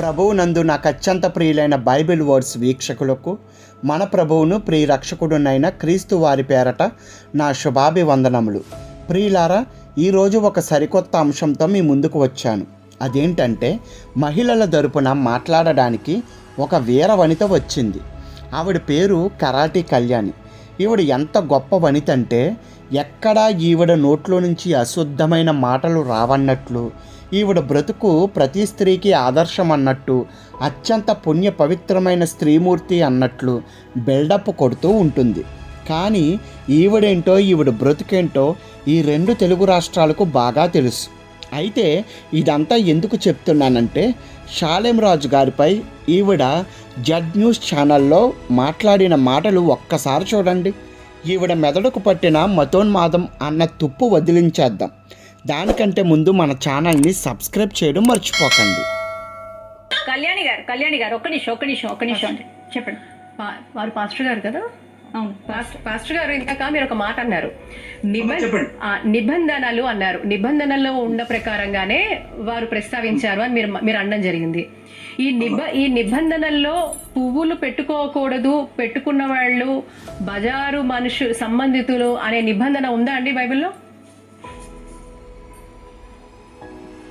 ప్రభువునందు నాకు అత్యంత ప్రియులైన బైబిల్ వర్డ్స్ వీక్షకులకు మన ప్రభువును ప్రియరక్షకుడునైన క్రీస్తు వారి పేరట నా శుభాభివందనములు. ప్రియులారా ఈరోజు ఒక సరికొత్త అంశంతో మీ ముందుకు వచ్చాను. అదేంటంటే మహిళల తరపున మాట్లాడడానికి ఒక వీర వనిత వచ్చింది. ఆవిడ పేరు కరాటీ కళ్యాణి. ఈవిడ ఎంత గొప్ప వనిత అంటే ఎక్కడా ఈవిడ నోట్లో నుంచి అశుద్ధమైన మాటలు రావన్నట్లు ఈవిడ బ్రతుకు ప్రతి స్త్రీకి ఆదర్శం అన్నట్టు అత్యంత పుణ్య పవిత్రమైన స్త్రీమూర్తి అన్నట్లు బిల్డప్ కొడుతూ ఉంటుంది. కానీ ఈవిడేంటో ఈవిడ బ్రతుకేంటో ఈ రెండు తెలుగు రాష్ట్రాలకు బాగా తెలుసు. అయితే ఇదంతా ఎందుకు చెప్తున్నానంటే షాలెం రాజు గారిపై ఈవిడ జడ్ న్యూస్ ఛానల్లో మాట్లాడిన మాటలు ఒక్కసారి చూడండి. ఈవిడ మెదడుకు పట్టిన మతోన్మాదం అన్న తుప్పు వదిలించేద్దాం. దానికంటే ముందు మన ఛానల్ని సబ్స్క్రైబ్ చేయడం మర్చిపోకండి. కళ్యాణి గారు కళ్యాణి గారు ఒక్క నిమిషం ఒక్క నిమిషం ఒక్క నిమిషం అండి. చెప్పండి. వారు పాస్టర్ గారు కదా? అవును. పాస్టర్ పాస్టర్ గారు ఇందాక మీరు ఒక మాట అన్నారు. నిబంధనలు అన్నారు. నిబంధనల్లో ఉన్న ప్రకారంగానే వారు ప్రస్తావించారు అని మీరు మీరు అనడం జరిగింది. ఈ నిబ ఈ నిబంధనల్లో పువ్వులు పెట్టుకోకూడదు పెట్టుకున్న వాళ్ళు బజారు మనుషు సంబంధితులు అనే నిబంధన ఉందా అండి బైబిల్లో?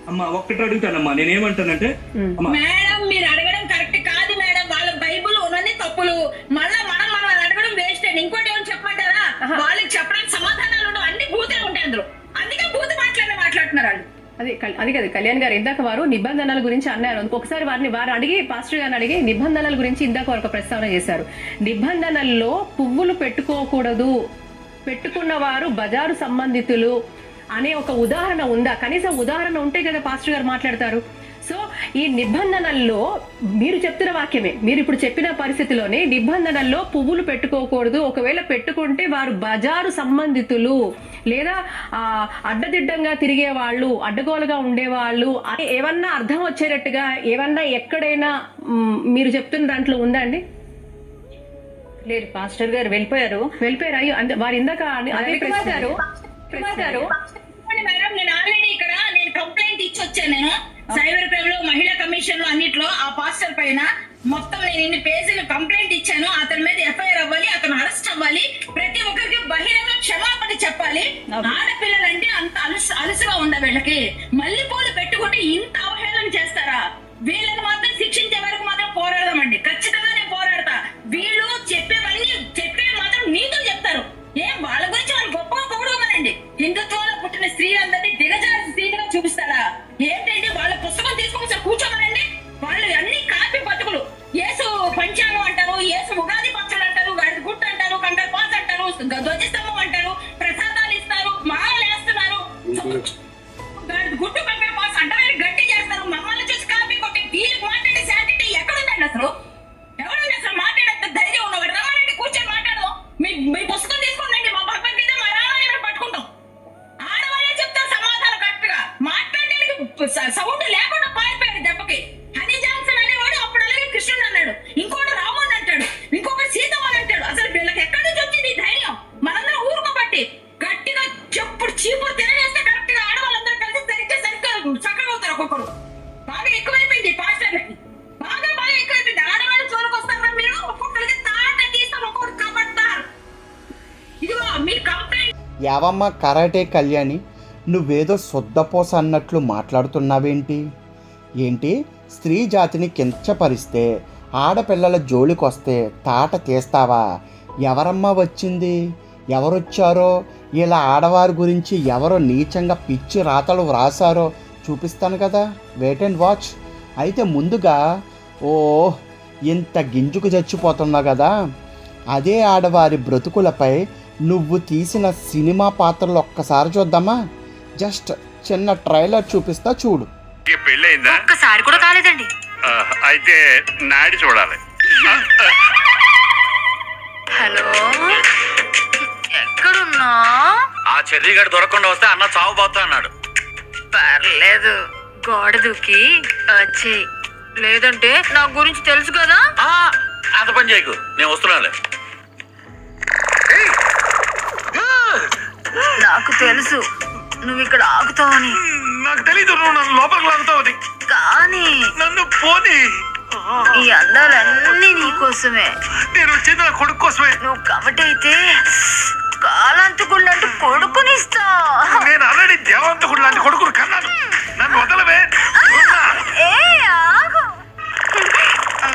అమ్మా ఒక్కటి అడుగుతానమ్మా నేనేమంటానంటే మేడం మీరు అడగడం కరెక్ట్ కాదు మేడం. వాళ్ళ బైబుల్ ఉన్నది తప్పులు. మళ్ళా మనం మనం అడగడం వేస్ట్ అండి ఇంకోటి ఏమైనా చెప్పమంటారా? వాళ్ళకి చెప్పడానికి సమాధానాలు ఉండవు. అన్ని బూతులు ఉంటాయి అందులో. అందుకే బూతు మాట్లాడి మాట్లాడుతున్నారు వాళ్ళు. అది అది కదా. కళ్యాణ్ గారు ఇందాక వారు నిబంధనల గురించి అన్నారు. ఒకసారి వారిని వారు అడిగి పాస్టర్ గారిని అడిగి నిబంధనల గురించి ఇందాక వారు ఒక ప్రస్తావన చేశారు. నిబంధనల్లో పువ్వులు పెట్టుకోకూడదు. పెట్టుకున్న వారు బజారు సంబంధితులు. అనే ఒక ఉదాహరణ ఉందా? కనీసం ఉదాహరణ ఉంటే కదా పాస్టర్ గారు మాట్లాడతారు. సో ఈ నిబంధనల్లో మీరు చెప్తున్న వాక్యమే. మీరు ఇప్పుడు చెప్పిన పరిస్థితిలోనే నిబంధనల్లో పువ్వులు పెట్టుకోకూడదు. ఒకవేళ పెట్టుకుంటే వారు బజారు సంబంధితులు లేదా ఆ, అడ్డదిడ్డంగా తిరిగే వాళ్ళు అడ్డగోలుగా ఉండేవాళ్ళు ఏమన్నా అర్థం వచ్చేటట్టుగా ఏమన్నా ఎక్కడైనా మీరు చెప్తున్న దాంట్లో ఉందా అండి? లేదు పాస్టర్ గారు వెళ్ళిపోయారు. వెళ్ళిపోయారు? అయ్యో వారు ఇందాక అదే గారు గారు చెప్పండి మేడం నేను ఆల్రెడీ ఇక్కడ నేను కంప్లైంట్ ఇచ్చి వచ్చాను నేను. సైబర్ క్రైమ్లో మహిళా కమిషన్లో అన్నిట్లో ఆ పాస్టర్ పైన మొత్తం నేను ఇన్ని పేజీలు కంప్లైంట్ ఇచ్చాను. అతని మీద ఎఫ్ఐఆర్ అవ్వాలి అతను అరెస్ట్ అవ్వాలి. ప్రతి ఒక్కరికి బహిరంగ క్షమాపణ చెప్పాలి. ఆడపిల్లలంటే అంత అలుసు అలుసుగా ఉందా వీళ్ళకి. మల్లెపూలు పెట్టుకుంటే ఇంత అవహేళన చేస్తారా? వీళ్ళని మాత్రం శిక్షించే వరకు మాత్రం పోరాడదామండి. ఖచ్చితంగా నేను పోరాడతా. వీళ్ళు చెప్పేవన్నీ చెప్పేవి మాత్రం నీతులు చెప్తారు. ఏం? వాళ్ళ గురించి వాళ్ళు గొప్పగా పొగడమనండి. హిందుత్వంలో పుట్టిన స్త్రీలందరినీ దిగజారి స్త్రీలుగా చూపిస్తారా ఏంటంటే వాళ్ళ పుస్తకం తీసుకొని కూర్చోమని యావమ్మ కరాటే కళ్యాణి నువ్వేదో శుద్ధపోస అన్నట్లు మాట్లాడుతున్నావేంటి? ఏంటి? స్త్రీ జాతిని కించపరిస్తే ఆడపిల్లల జోలికొస్తే తాట తీస్తావా? ఎవరమ్మా వచ్చింది? ఎవరొచ్చారో? ఇలా ఆడవారి గురించి ఎవరో నీచంగా పిచ్చి రాతలు వ్రాసారో చూపిస్తాను కదా. Wait and watch. అయితే ముందుగా ఓ ఇంత గింజుకు చచ్చిపోతున్నావు కదా. అదే ఆడవారి బ్రతుకులపై నువ్వు తీసిన సినిమా పాత్రలు ఒక్కసారి చూద్దామా? జస్ట్ చిన్న ట్రైలర్ చూపిస్తా చూడు. పెళ్ళయిందా? ఒక్కసారి కూడా కాలేదండి. అయితే నాడి చూడాలి. హలో? ఎక్కడున్నా? ఆ చెర్రీగడు దొరకకుండా వస్తే అన్న చావు పోతా అన్నాడు. పర్లేదు. గోడ దూకి వచ్చేయ్ లేదంటే నా గురించి తెలుసు కదా? ఆ, అంత పని చేయకు. నేను వస్తున్నానులే. నాకు తెలుసు. నువ్వు ఇక్కడ ఆగుతావని నాకు తెలీదు నువ్వు నన్ను లోపలికి లాగుతావు కానీ నన్ను పోనీ. ఈ అందాలన్నీ నీకోసమే నేను వచ్చింది నా కొడుకు కోసమే. నువ్వు కమిటీ అయితే కాలంతుకున్నట్టు కొడుకునిస్తా నేను ఆల్రెడీ దేవంతకుడు లాంటి కొడుకును కన్నాను. నన్ను వదలవే. వదలా. ఏ ఆగు.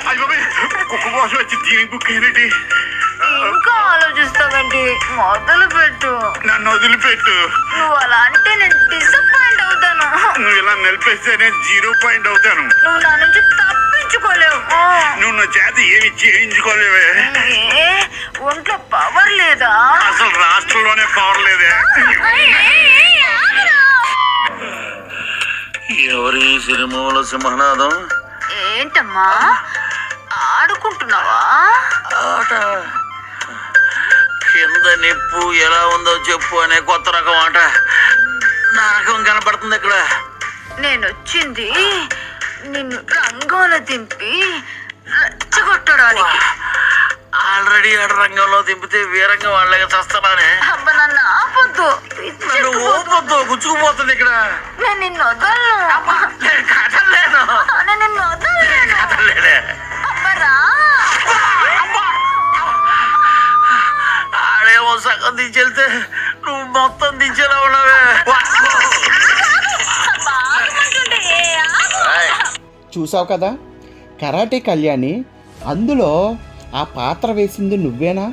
అయ్య కుక్క కోసం వచ్చి దీనికి బుక్ ఏంటి ఇంకా ఆలోచిస్తావేంటి మొదలు పెట్టు. నన్ను వదిలిపెట్టు. నువ్వు అలా అంటే నేను డిసప్పాయింట్ అవుతాను. నువ్వు ఇలా నిలిపేస్తే నేను జీరో పాయింట్ అవుతాను. నువ్వు నా నుంచి తప్పించుకోలేవు. నువ్వు నా చేత ఏమి చేయించుకోలేవే. ఏ ఒంట్లో పవర్ లేదా? అసలు రాష్ట్రంలోనే పవర్ లేదే. ఎవరి సినిమాల సింహనాదం? ఏంటమ్మా? ఆడుకుంటున్నావా? ఆట. కింద నిప్పు ఎలా ఉందో చెప్పు అనే కొత్త రకం ఆట. నా రకం కనపడుతుంది ఇక్కడ. నేను వచ్చింది నిన్ను రంగంలో దింపి రెచ్చగొట్టడానికి. ఆల్రెడీ ఆడ రంగంలో దింపితే వీరంగం వాళ్ళగా చస్తున్నానే అబ్బ నన్ను ఆపొద్దు. ఓపొద్దు గుచ్చుకుపోతుంది ఇక్కడ. నేను నిన్ను వదలను. నేను నిన్ను సగం దించెళ్తే నువ్వు మొత్తం దించేలా ఉన్నావే. చూసావు కదా? కరాటే కళ్యాణి అందులో ఆ పాత్ర వేసింది నువ్వేనా?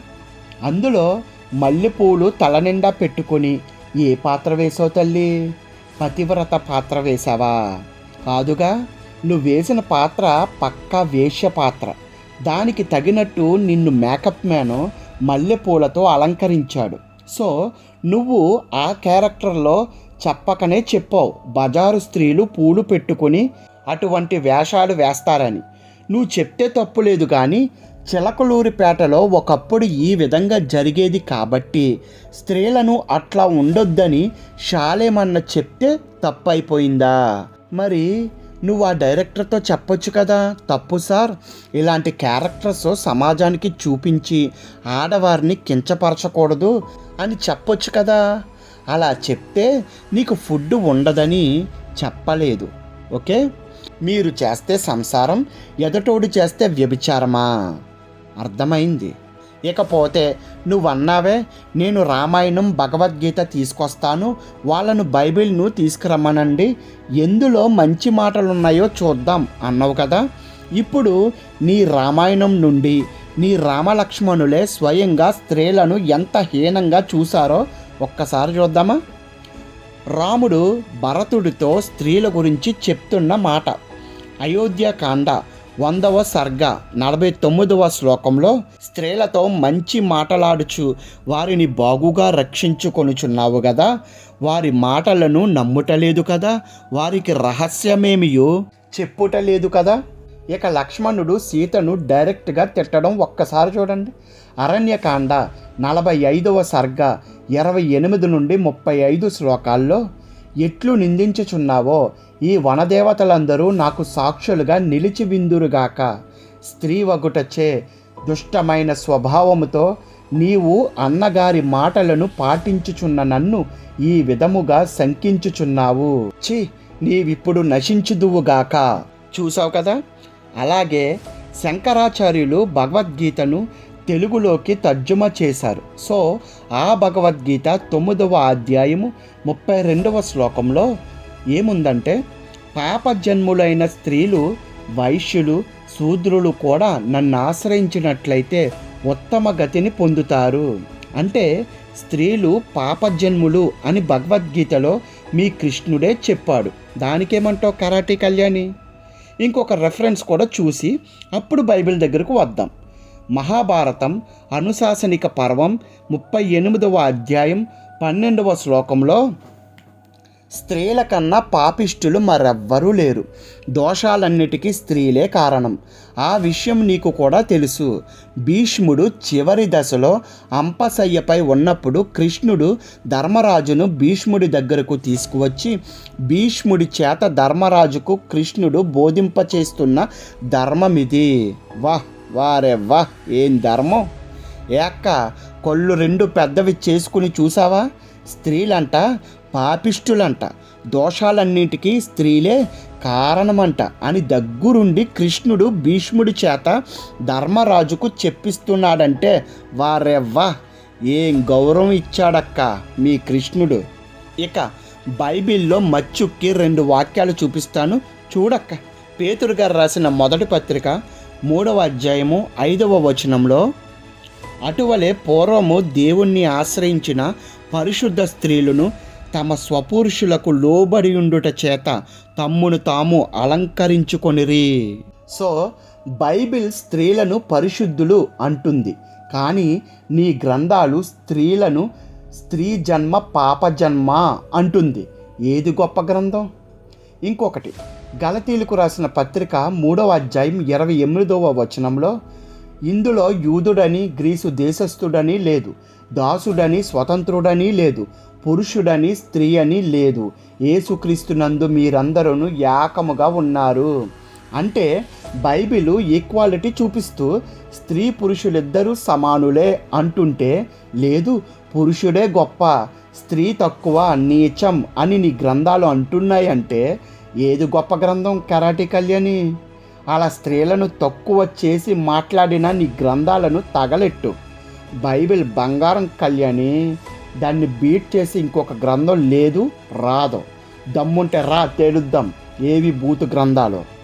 అందులో మల్లెపూలు తల నిండా పెట్టుకొని ఏ పాత్ర వేసావు తల్లి? పతివ్రత పాత్ర వేశావా కాదుగా నువ్వు వేసిన పాత్ర పక్కా వేష్య పాత్ర. దానికి తగినట్టు నిన్ను మేకప్ మ్యాను మల్లెపూలతో అలంకరించాడు. సో నువ్వు ఆ క్యారెక్టర్లో చెప్పకనే చెప్పావు. బజారు స్త్రీలు పూలు పెట్టుకొని అటువంటి వేషాలు వేస్తారని. నువ్వు చెప్తే తప్పు లేదు కానీ చిలకలూరిపేటలో ఒకప్పుడు ఈ విధంగా జరిగేది కాబట్టి స్త్రీలను అట్లా ఉండొద్దని షాలేమన్న చెప్తే తప్పైపోయిందా? మరి నువ్వు ఆ డైరెక్టర్తో చెప్పొచ్చు కదా? తప్పు సార్. ఇలాంటి క్యారెక్టర్స్ సమాజానికి చూపించి ఆడవారిని కించపరచకూడదు అని చెప్పొచ్చు కదా? అలా చెప్తే నీకు ఫుడ్ ఉండదని చెప్పలేదు ఓకే? మీరు చేస్తే సంసారం ఎదటోడు చేస్తే వ్యభిచారమా? అర్థమైంది? ఇకపోతే నువ్వన్నావే నేను రామాయణం భగవద్గీత తీసుకొస్తాను వాళ్ళను బైబిల్ను తీసుకురమ్మనండి ఎందులో మంచి మాటలు ఉన్నాయో చూద్దాం అన్నావు కదా? ఇప్పుడు నీ రామాయణం నుండి నీ రామలక్ష్మణులే స్వయంగా స్త్రీలను ఎంత హీనంగా చూశారో ఒక్కసారి చూద్దామా? రాముడు భరతుడితో స్త్రీల గురించి చెప్తున్న మాట అయోధ్యకాండ వందవ సర్గ నలభై తొమ్మిదవ శ్లోకంలో స్త్రీలతో మంచి మాటలాడుచు వారిని బాగుగా రక్షించుకొనుచున్నావు కదా వారి మాటలను నమ్ముటలేదు కదా వారికి రహస్యమేమియో? చెప్పుటలేదు కదా? ఇక లక్ష్మణుడు సీతను డైరెక్ట్గా తిట్టడం ఒక్కసారి చూడండి. అరణ్యకాండ నలభై ఐదవ సర్గ ఇరవై ఎనిమిది నుండి ముప్పై ఐదు శ్లోకాల్లో ఎట్లు నిందించుచున్నావో ఈ వనదేవతలందరూ నాకు సాక్షులుగా నిలిచి విందురుగాక స్త్రీ వగుటచే దుష్టమైన స్వభావముతో నీవు అన్నగారి మాటలను పాటించుచున్న నన్ను ఈ విధముగా శంకించుచున్నావు. చి నీవిప్పుడు నశించుదువుగాక. చూసావు కదా? అలాగే శంకరాచార్యులు భగవద్గీతను తెలుగులోకి తర్జుమా చేశారు. సో ఆ భగవద్గీత తొమ్మిదవ అధ్యాయము ముప్పై రెండవ శ్లోకంలో ఏముందంటే పాపజన్ములైన స్త్రీలు వైశ్యులు శూద్రులు కూడా నన్ను ఆశ్రయించినట్లయితే ఉత్తమ గతిని పొందుతారు. అంటే స్త్రీలు పాపజన్ములు అని భగవద్గీతలో మీ కృష్ణుడే చెప్పాడు. దానికేమంటావు కరాటే కళ్యాణి? ఇంకొక రెఫరెన్స్ కూడా చూసి అప్పుడు బైబిల్ దగ్గరకు వద్దాం. మహాభారతం అనుశాసనిక పర్వం ముప్పై ఎనిమిదవ అధ్యాయం పన్నెండవ శ్లోకంలో స్త్రీల కన్నా పాపిష్టులు మరెవ్వరూ లేరు. దోషాలన్నిటికీ స్త్రీలే కారణం. ఆ విషయం నీకు కూడా తెలుసు. భీష్ముడు చివరి దశలో అంపశయ్యపై ఉన్నప్పుడు కృష్ణుడు ధర్మరాజును భీష్ముడి దగ్గరకు తీసుకువచ్చి భీష్ముడి చేత ధర్మరాజుకు కృష్ణుడు బోధింపచేస్తున్న ధర్మమిది. వాహ్ వారే వాహ్ ఏం ధర్మం? ఏక్క కొళ్ళు రెండు పెద్దవి చేసుకుని చూసావా? స్త్రీలంట పాపిష్టులంట దోషాలన్నింటికీ స్త్రీలే కారణమంట అని దగ్గరుండి కృష్ణుడు భీష్ముడి చేత ధర్మరాజుకు చెప్పిస్తున్నాడంటే వారెవ్వా ఏం గౌరవం ఇచ్చాడక్క మీ కృష్ణుడు? ఇక బైబిల్లో మచ్చుక్కి రెండు వాక్యాలు చూపిస్తాను. చూడక్క. పేతురు గారు రాసిన మొదటి పత్రిక మూడవ అధ్యాయము ఐదవ వచనంలో అటువలే పూర్వము దేవుణ్ణి ఆశ్రయించిన పరిశుద్ధ స్త్రీలను తమ స్వపురుషులకు లోబడి ఉండుట చేత తమ్మును తాము అలంకరించుకొనిరి. సో బైబిల్ స్త్రీలను పరిశుద్ధులు అంటుంది. కానీ నీ గ్రంథాలు స్త్రీలను స్త్రీ జన్మ పాప జన్మ అంటుంది. ఏది గొప్ప గ్రంథం? ఇంకొకటి గలతీలకు రాసిన పత్రిక మూడవ అధ్యాయం ఇరవై ఎనిమిదవ వచనంలో ఇందులో యూదుడని గ్రీసు దేశస్థుడని లేదు దాసుడని స్వతంత్రుడని లేదు పురుషుడని స్త్రీ అని లేదు. ఏసుక్రీస్తునందు మీరందరూ ఏకముగా ఉన్నారు. అంటే బైబిలు ఈక్వాలిటీ చూపిస్తూ స్త్రీ పురుషులిద్దరూ సమానులే అంటుంటే లేదు పురుషుడే గొప్ప స్త్రీ తక్కువ నీచం అని నీ గ్రంథాలు అంటున్నాయంటే ఏది గొప్ప గ్రంథం కరాటి కళ్యాణి అలా స్త్రీలను తక్కువ చేసి మాట్లాడిన నీ గ్రంథాలను తగలెట్టు. బైబిల్ బంగారం కళ్యాణి దాన్ని బీట్ చేసి ఇంకొక గ్రంథం లేదు రాదు. దమ్ముంటే రా తేలుద్దాం. ఏవి బూతు గ్రంథాలు?